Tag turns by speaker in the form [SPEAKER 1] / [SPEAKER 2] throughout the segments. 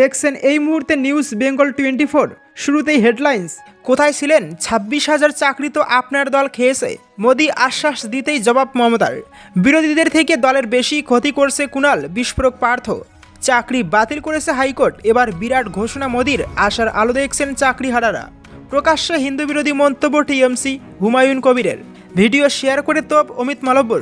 [SPEAKER 1] দেখছেন এই মুহূর্তে নিউজ বেঙ্গল টোয়েন্টি ফোর শুরুতেই হেডলাইন্স কোথায় ছিলেন? ছাব্বিশ হাজার চাকরি তো আপনার দল খেয়েছে। মোদি আশ্বাস দিতেই জবাব মমতার। বিরোধীদের থেকে দলের বেশি ক্ষতি করছে কুণাল, বিস্ফোরক পার্থ। চাকরি বাতিল করেছে হাইকোর্ট। এবার বিরাট ঘোষণা মোদির। আশার আলো দেখছেন চাকরি হারারা। প্রকাশ্যে হিন্দু বিরোধী মন্তব্য টিএমসি, হুমায়ুন কবিরের। ভিডিও শেয়ার করে তোপ অমিত মালব্বর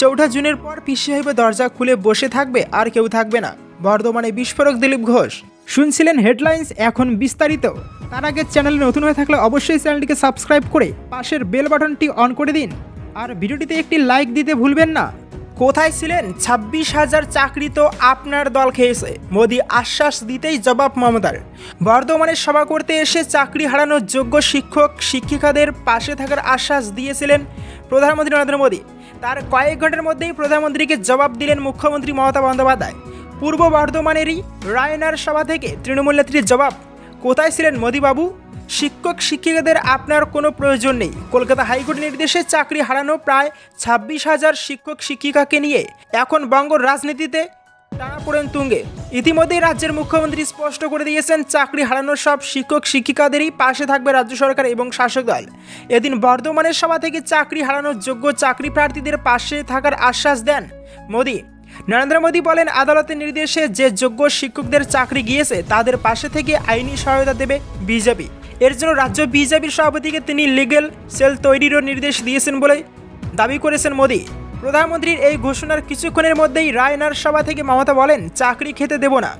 [SPEAKER 1] চৌঠা জুনের পর পিসি হইবে দরজা খুলে বসে থাকবে, আর কেউ থাকবে না। বর্ধমানে বিস্ফোরক দিলীপ ঘোষ। শুনছিলেন হেডলাইন্স, এখন বিস্তারিত। তার আগে চ্যানেলে নতুন হয়ে থাকলে অবশ্যই চ্যানেলটিকে সাবস্ক্রাইব করে পাশের বেল বাটনটি অন করে দিন। আর ভিডিওটিতে একটি লাইক দিতে ভুলবেন না। কোথায় ছিলেন? ছাব্বিশ হাজার চাকরি তো আপনার দল খেয়েছে। মোদি আশ্বাস দিতেই জবাব মমতার। বর্ধমানে সভা করতে এসে চাকরি হারানোর যোগ্য শিক্ষক, শিক্ষিকাদের পাশে থাকার আশ্বাস দিয়েছিলেন প্রধানমন্ত্রী নরেন্দ্র মোদী। তার কয়েক ঘণ্টার মধ্যেই প্রধানমন্ত্রীকে জবাব দিলেন মুখ্যমন্ত্রী মমতা বন্দ্যোপাধ্যায়। পূর্ব বর্ধমানেরই রায়নার সভা থেকে তৃণমূল নেত্রীর জবাব, কোথায় ছিলেন মোদীবাবু? শিক্ষক, শিক্ষিকাদের আপনার কোনো প্রয়োজন নেই। কলকাতা হাইকোর্টের নির্দেশে চাকরি হারানো প্রায় ছাব্বিশ হাজার শিক্ষক, শিক্ষিকাকে নিয়ে এখন বঙ্গর রাজনীতিতে টানা পড়েন তুঙ্গে। ইতিমধ্যেই রাজ্যের মুখ্যমন্ত্রী স্পষ্ট করে দিয়েছেন, চাকরি হারানোর সব শিক্ষক, শিক্ষিকাদেরই পাশে থাকবে রাজ্য সরকার এবং শাসক দল। এদিন বর্ধমানের সভা থেকে চাকরি হারানোর যোগ্য চাকরি প্রার্থীদের পাশে থাকার আশ্বাস দেন মোদী। নরেন্দ্র মোদী বলেন, আদালতের নির্দেশে যে যোগ্য শিক্ষকদের চাকরি গিয়েছে, তাদের পাশে থেকে আইনি সহায়তা দেবে বিজেপি। এর জন্য রাজ্য বিজেপির সভাপতিকে তিনি লিগেল সেল তৈরিরও নির্দেশ দিয়েছেন বলে দাবি করেছেন মোদী। প্রধানমন্ত্রীর এই ঘোষণার কিছুক্ষণের মধ্যেই রায়নার সভা থেকে মমতা বলেন, চাকরি খেতে দেব না।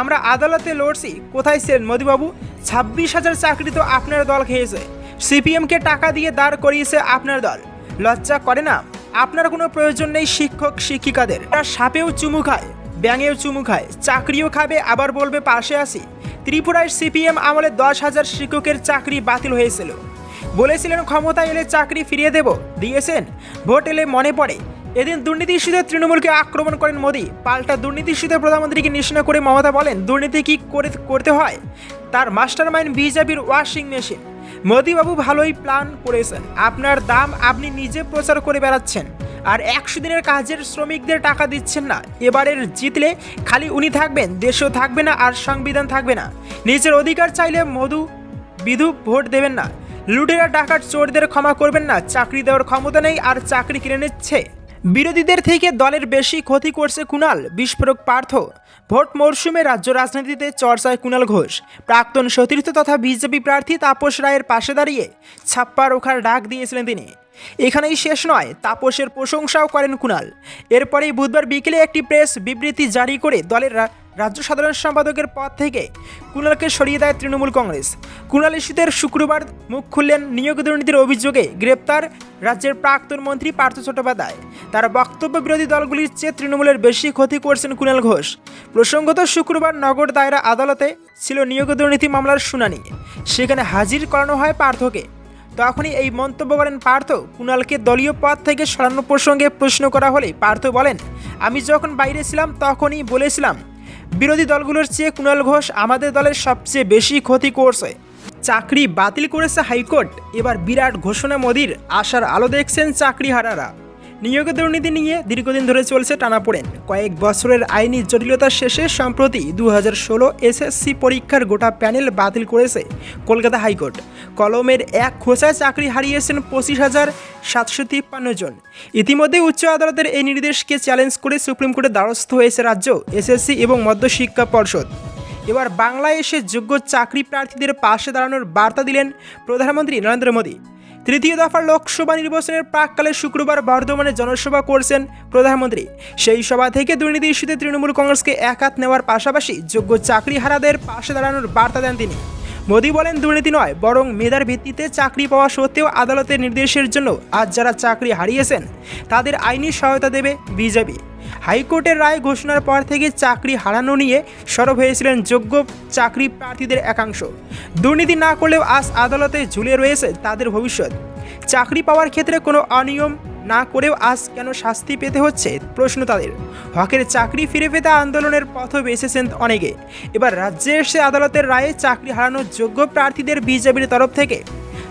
[SPEAKER 1] আমরা আদালতে লড়ছি, কোথায় ছিলেন মোদীবাবু? ছাব্বিশ হাজার চাকরি তো আপনার দল খেয়েছে। সিপিএমকে টাকা দিয়ে দাঁড় করিয়েছে আপনার দল। লজ্জা করে না? আপনার কোনো প্রয়োজন নেই শিক্ষক, শিক্ষিকাদের। তারা সাপেও চুমু খায়, ব্যাঙেও চুমু খায়, চাকরিও খাবে, আবার বলবে পাশে আসি ত্রিপুরায় সিপিএম আমলে দশ হাজার শিক্ষকের চাকরি বাতিল হয়েছিল। বলেছিলেন ক্ষমতা এলে চাকরি ফিরিয়ে দেব, দিয়েছেন, ভোট এলে মনে পড়ে। এদিন দুর্নীতি ইস্যুতে তৃণমূলকে আক্রমণ করেন মোদী। পাল্টা দুর্নীতি ইস্যুতে প্রধানমন্ত্রীকে নিশানা করে মমতা বলেন, দুর্নীতি কি করে, করতে হয়? তার মাস্টার মাইন্ড বিজেপির ওয়াশিং মেশিন। মোদীবাবু ভালোই প্ল্যান করেছেন। আপনার দাম আপনি নিজে প্রচার করে বেড়াচ্ছেন। আর একশো দিনের কাজের শ্রমিকদের টাকা দিচ্ছেন না। এবারের জিতলে খালি উনি থাকবেন, দেশও থাকবে না আর সংবিধান থাকবে না। নিজের অধিকার চাইলে মধু, বিধু ভোট দেবেন না। লুটেরা ডাকাত চোরদের ক্ষমা করবেন না। চাকরি দেওয়ার ক্ষমতা নেই আর চাকরি কিনে নিচ্ছে। বিরোধীদের থেকে দলের বেশি ক্ষতি করছে কুণাল, বিস্ফোরক পার্থ। ভোট মরশুমে রাজ্য রাজনীতিতে চর্চায় কুণাল ঘোষ। প্রাক্তন সতীর্থ তথা বিজেপি প্রার্থী তাপস রায়ের পাশে দাঁড়িয়ে ছাপ্পা রোখার ডাক দিয়েছিলেন তিনি। এখানেই শেষ নয়, তাপসের প্রশংসাও করেন কুণাল। এরপরেই বুধবার বিকেলে একটি প্রেস বিবৃতি জারি করে দলের রাজ্য সাধারণ সম্পাদকের পদ থেকে কুণালকে সরিয়ে দেয় তৃণমূল কংগ্রেস। কুণাল ইস্যুদের শুক্রবার মুখ খুললেন নিয়োগ দুর্নীতির অভিযোগে গ্রেপ্তার রাজ্যের প্রাক্তন মন্ত্রী পার্থ চট্টোপাধ্যায়। তার বক্তব্য বিরোধী দলগুলির চেয়ে তৃণমূলের বেশি ক্ষতি করছেন কুণাল ঘোষ। প্রসঙ্গত শুক্রবার নগর দায়রা আদালতে ছিল নিয়োগ দুর্নীতি মামলার শুনানি। সেখানে হাজির করানো হয় পার্থকে। তখনই এই মন্তব্য করেন পার্থ, কুণালকে দলীয় পদ থেকে সরানো প্রসঙ্গে প্রশ্ন করা হলে পার্থ বলেন, আমি যখন বাইরে ছিলাম তখনই বলেছিলাম, বিরোধী দলগুলোর চেয়ে কুণাল ঘোষ আমাদের দলের সবচেয়ে বেশি ক্ষতি করছে। চাকরি বাতিল করেছে হাইকোর্ট। এবার বিরাট ঘোষণা মোদির, আশার আলো দেখছেন চাকরিহারারা। নিয়োগ দুর্নীতি নিয়ে দীর্ঘদিন ধরে চলছে টানাপোড়েন। কয়েক বছরের আইনি জটিলতা শেষে সম্প্রতি দু হাজার ষোলো এসএসসি পরীক্ষার গোটা প্যানেল বাতিল করেছে কলকাতা হাইকোর্ট। কলমের এক খোঁচায় চাকরি হারিয়েছেন পঁচিশ হাজার সাতশো তিপ্পান্ন জন। ইতিমধ্যে উচ্চ আদালতের এই নির্দেশকে চ্যালেঞ্জ করে সুপ্রিম কোর্টের দ্বারস্থ হয়েছে রাজ্য, এসএসসি এবং মধ্যশিক্ষা পর্ষদ। এবার বাংলায় এসে যোগ্য চাকরি প্রার্থীদের পাশে দাঁড়ানোর বার্তা দিলেন প্রধানমন্ত্রী নরেন্দ্র মোদী। তৃতীয় দফার লোকসভা নির্বাচনের প্রাককালে শুক্রবার বর্ধমানে জনসভা করছেন প্রধানমন্ত্রী। সেই সভা থেকে দুর্নীতি ইস্যুতে তৃণমূল কংগ্রেসকে একাত নেওয়ার পাশাপাশি যোগ্য চাকরিহারাদের পাশে দাঁড়ানোর বার্তা দেন তিনি। মোদী বলেন দুর্নীতি নয়, বরং মেধার ভিত্তিতে চাকরি পাওয়া সত্ত্বেও আদালতের নির্দেশের জন্য আজ যারা চাকরি হারিয়েছেন, তাদের আইনি সহায়তা দেবে বিজেপি। হাইকোর্টের রায় ঘোষণার পর থেকে চাকরি হারানো নিয়ে সরব হয়েছিলেন যোগ্য চাকরি প্রার্থীদের একাংশ। দুর্নীতি না করলেও আজ আদালতে ঝুলে রয়েছে তাদের ভবিষ্যৎ। চাকরি পাওয়ার ক্ষেত্রে কোনো অনিয়ম না করেও আজ কেন শাস্তি পেতে হচ্ছে? প্রশ্ন তাদের। হকের চাকরি ফিরে পেতে আন্দোলনের পথ বেছেছেন অনেকে। এবার রাজ্যে এসে আদালতের রায়ে চাকরি হারানোর যোগ্য প্রার্থীদের বিজেপির তরফ থেকে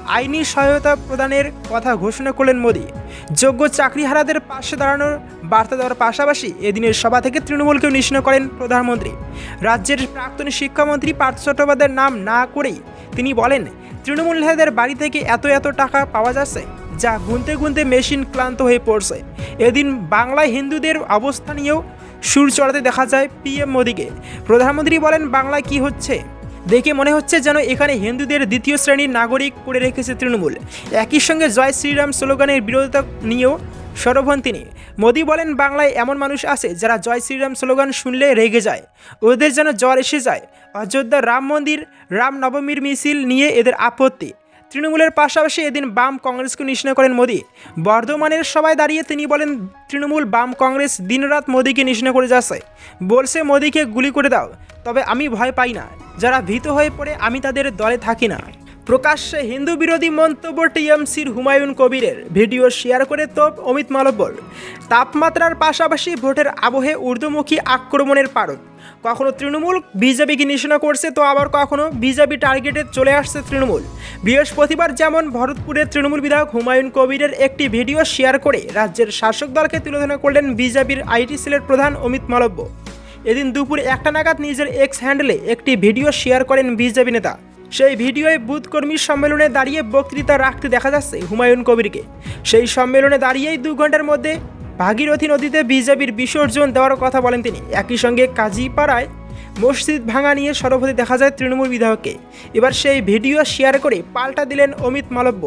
[SPEAKER 1] আইনি সহায়তা প্রদানের কথা ঘোষণা করলেন মোদী। যোগ্য চাকরিহারাদের পাশে দাঁড়ানোর বার্তা দেওয়ার পাশাপাশি এদিনের সভা থেকে তৃণমূলকেও নিশ্চিন্ন করেন প্রধানমন্ত্রী। রাজ্যের প্রাক্তন শিক্ষামন্ত্রী পার্থ চট্টোপাধ্যায়ের নাম না করেই তিনি বলেন, তৃণমূল নেতাদের বাড়ি থেকে এত এত টাকা পাওয়া যাচ্ছে। যা গুনতে গুনতে মেশিন ক্লান্ত হয়ে পড়ছে। এদিন বাংলায় হিন্দুদের অবস্থা নিয়েও সুর চড়াতে দেখা যায় পিএম মোদীকে। প্রধানমন্ত্রী বলেন, বাংলায় কি হচ্ছে? দেখে মনে হচ্ছে যেন এখানে হিন্দুদের দ্বিতীয় শ্রেণির নাগরিক করে রেখেছে তৃণমূল। একই সঙ্গে জয় শ্রীরাম স্লোগানের বিরোধিতা নিয়েও সরব হন তিনি। মোদী বলেন, বাংলায় এমন মানুষ আছে যারা জয় শ্রীরাম স্লোগান শুনলে রেগে যায়। ওদের যেন জ্বর এসে যায়। অযোধ্যা রাম মন্দির, রাম নবমীর মিছিল নিয়ে এদের আপত্তি। তৃণমূলের পাশাপাশি এদিন বাম কংগ্রেসকে নিশ্চয় করেন মোদী। বর্ধমানের সবাই দাঁড়িয়ে তিনি বলেন, তৃণমূল বাম কংগ্রেস দিনরাত মোদীকে নিশ্চয় করে যাচ্ছে। বলছে, মোদীকে গুলি করে দাও, তবে আমি ভয় পাই না। যারা ভীত হয়ে পড়ে, আমি তাদের দলে থাকি না। প্রকাশ্যে হিন্দু বিরোধী মন্তব্য টিএমসির হুমায়ুন কবিরের। ভিডিও শেয়ার করে তোপ অমিত মালব্যর। তাপমাত্রার পাশাপাশি ভোটের আবহে ঊর্ধ্বমুখী আক্রমণের পারদ। কখনো তৃণমূল বিজেপিকে নিশানা করছে তো আবার কখনো বিজেপি টার্গেটে চলে আসছে তৃণমূল। বৃহস্পতিবার যেমন ভরতপুরের তৃণমূল বিধায়ক হুমায়ুন কবিরের একটি ভিডিও শেয়ার করে রাজ্যের শাসক দলকে তুলোধনা করলেন বিজেপির আইটি সেলের প্রধান অমিত মালব্য। এদিন দুপুর একটা নাগাদ নিজের এক্স হ্যান্ডেলে একটি ভিডিও শেয়ার করেন বিজেপি নেতা। সেই ভিডিওয়ে বুথ কর্মী সম্মেলনে দাঁড়িয়ে বক্তৃতা রাখতে দেখা যাচ্ছে হুমায়ুন কবিরকে। সেই সম্মেলনে দাঁড়িয়েই দু ঘণ্টার মধ্যে ভাগীরথী নদীতে বিজেপির বিসর্জন দেওয়ার কথা বলেন তিনি। একই সঙ্গে কাজীপাড়ায় মসজিদ ভাঙা নিয়ে সরব দেখা যায় তৃণমূল বিধায়ককে। এবার সেই ভিডিও শেয়ার করে পাল্টা দিলেন অমিত মালব্য।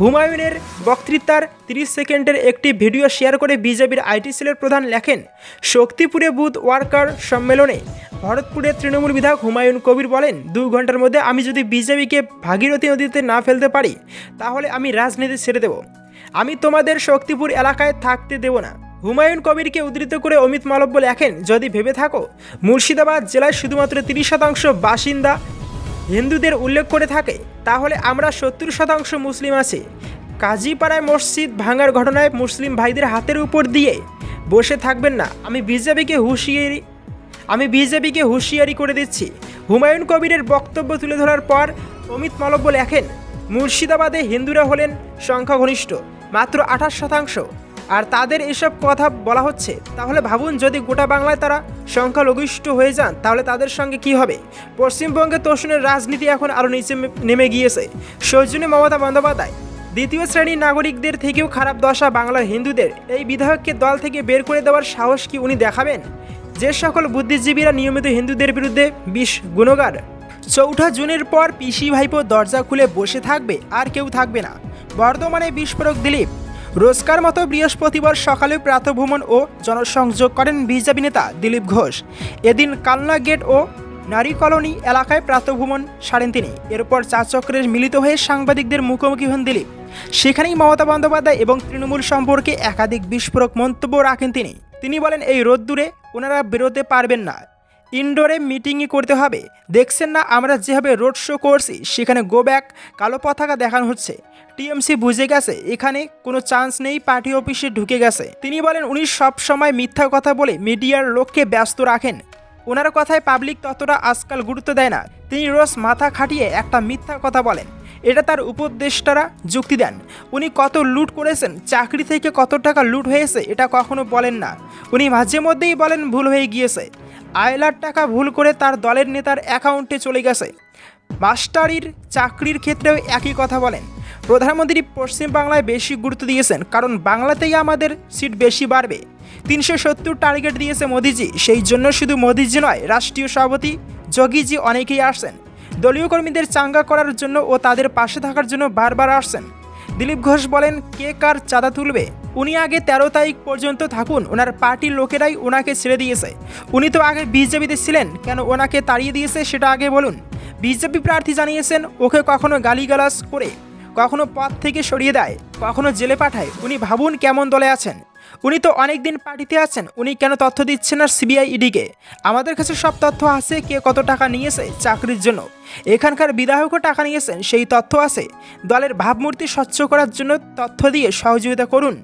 [SPEAKER 1] হুমায়ুনের বক্তৃতার তিরিশ সেকেন্ডের একটি ভিডিও শেয়ার করে বিজেপির আইটি সেলের প্রধান লেখেন, শক্তিপুরে বুথ ওয়ার্কার সম্মেলনে ভরতপুরের তৃণমূল বিধায়ক হুমায়ুন কবির বলেন, দু ঘণ্টার মধ্যে আমি যদি বিজেপিকে ভাগীরথী নদীতে না ফেলতে পারি, তাহলে আমি রাজনীতি ছেড়ে দেব। আমি তোমাদের শক্তিপুর এলাকায় থাকতে দেব না। হুমায়ুন কবিরকে উদ্ধৃত করে অমিত মালব্য লেখেন, যদি ভেবে থাকো, মুর্শিদাবাদ জেলায় শুধুমাত্র তিরিশ শতাংশ বাসিন্দা হিন্দুদের উল্লেখ করে থাকে, তাহলে আমরা সত্তর শতাংশ মুসলিম আছি। কাজীপাড়ায় মসজিদ ভাঙার ঘটনায় মুসলিম ভাইদের হাতের উপর দিয়ে বসে থাকবেন না। আমি বিজেপিকে হুঁশিয়ারি, আমি বিজেপিকে হুঁশিয়ারি করে দিচ্ছি। হুমায়ুন কবিরের বক্তব্য তুলে ধরার পর অমিত মালব্য লেখেন, মুর্শিদাবাদে হিন্দুরা হলেন সংখ্যাগরিষ্ঠ মাত্র আঠাশ শতাংশ। আর তাদের এসব কথা বলা হচ্ছে। তাহলে ভাবুন, যদি গোটা বাংলায় তারা সংখ্যালঘিষ্ঠ হয়ে যান, তাহলে তাদের সঙ্গে কি হবে? পশ্চিমবঙ্গে তোষণের রাজনীতি এখন আরও নিচে নেমে গিয়েছে। সৌজন্য মমতা বন্দ্যোপাধ্যায়, দ্বিতীয় শ্রেণির নাগরিকদের থেকেও খারাপ দশা বাংলার হিন্দুদের। এই বিধায়ককে দল থেকে বের করে দেওয়ার সাহস কি উনি দেখাবেন? যে সকল বুদ্ধিজীবীরা নিয়মিত হিন্দুদের বিরুদ্ধে বিষ গুণগার। চৌঠা জুনের পর পিসি ভাইপো দরজা খুলে বসে থাকবে, আর কেউ থাকবে না। বর্ধমানে বিস্ফোরক দিলীপ রোজকার মতো বৃহস্পতিবার সকালে প্রাতভ্রমণ ও জনসংযোগ করেন বিজেপি নেতা দিলীপ ঘোষ। এদিন কালনা গেট ও নারী কলোনি এলাকায় প্রাতভ্রমণ সারেন তিনি। এরপর চার চক্রের মিলিত হয়ে সাংবাদিকদের মুখোমুখি হন দিলীপ। সেখানেই মমতা বন্দ্যোপাধ্যায় এবং তৃণমূল সম্পর্কে একাধিক বিস্ফোরক মন্তব্য রাখেন তিনি। তিনি বলেন, এই রোদ্দুরে ওনারা বেরোতে পারবেন না। ইনডোরে মিটিংই করতে হবে। দেখছেন না আমরা যেভাবে রোড শো করছি, সেখানে গো ব্যাক কালো পতাকা দেখানো হচ্ছে। টিএমসি বুঝে গেছে, এখানে কোনো চান্স নেই, পার্টি অফিসে ঢুকে গেছে। তিনি বলেন, উনি সবসময় মিথ্যা কথা বলে মিডিয়ার লোককে ব্যস্ত রাখেন। ওনার কথায় পাবলিক ততটা আজকাল গুরুত্ব দেয় না। তিনি রোজ মাথা খাটিয়ে একটা মিথ্যা কথা বলেন। এটা তার উপদেষ্টারা যুক্তি দেন। উনি কত লুট করেছেন, চাকরি থেকে কত টাকা লুট হয়েছে, এটা কখনো বলেন না। উনি মাঝে মধ্যেই বলেন, ভুল হয়ে গিয়েছে। আয়লার টাকা ভুল করে তার দলের নেতার অ্যাকাউন্টে চলে গেছে। মাস্টারির চাকরির ক্ষেত্রেও একই কথা বলেন। প্রধানমন্ত্রী পশ্চিমবাংলায় বেশি গুরুত্ব দিয়েছেন, কারণ বাংলাতেই আমাদের সিট বেশি বাড়বে। তিনশো সত্তর টার্গেট দিয়েছে মোদিজি, সেই জন্য শুধু মোদিজি নয়, রাষ্ট্রীয় সভাপতি যোগীজি অনেকেই আসছেন। দলীয় কর্মীদের চাঙ্গা করার জন্য ও তাদের পাশে থাকার জন্য বারবার আসছেন। দিলীপ ঘোষ বলেন, কে কার চাঁদা তুলবে? উনি আগে তেরো তারিখ পর্যন্ত থাকুন, ওনার পার্টির লোকেরাই ওনাকে ছেড়ে দিয়েছে। উনি তো আগে বিজেপিতে ছিলেন, কেন ওনাকে তাড়িয়ে দিয়েছে সেটা আগে বলুন। বিজেপি প্রার্থী জানিয়েছেন, ওকে কখনো গালিগালাজ করে, কখনো পথ থেকে সরিয়ে দেয়, কখনো জেলে পাঠায়। উনি ভাবুন কেমন দলে আছেন। উনি তো অনেক দিন পার্টিতে আছেন, উনি কেন তথ্য দিচ্ছেন আর সিবিআই ইডিকে? আমাদের কাছে সব তথ্য আছে, কে কত টাকা নিয়েছে, চাকরির জন্য। এখানকার বিধায়কও টাকা নিয়েছেন, সেই তথ্য আছে। দলের ভাবমূর্তি স্বচ্ছ করার জন্য তথ্য দিয়ে সহযোগিতা করুন।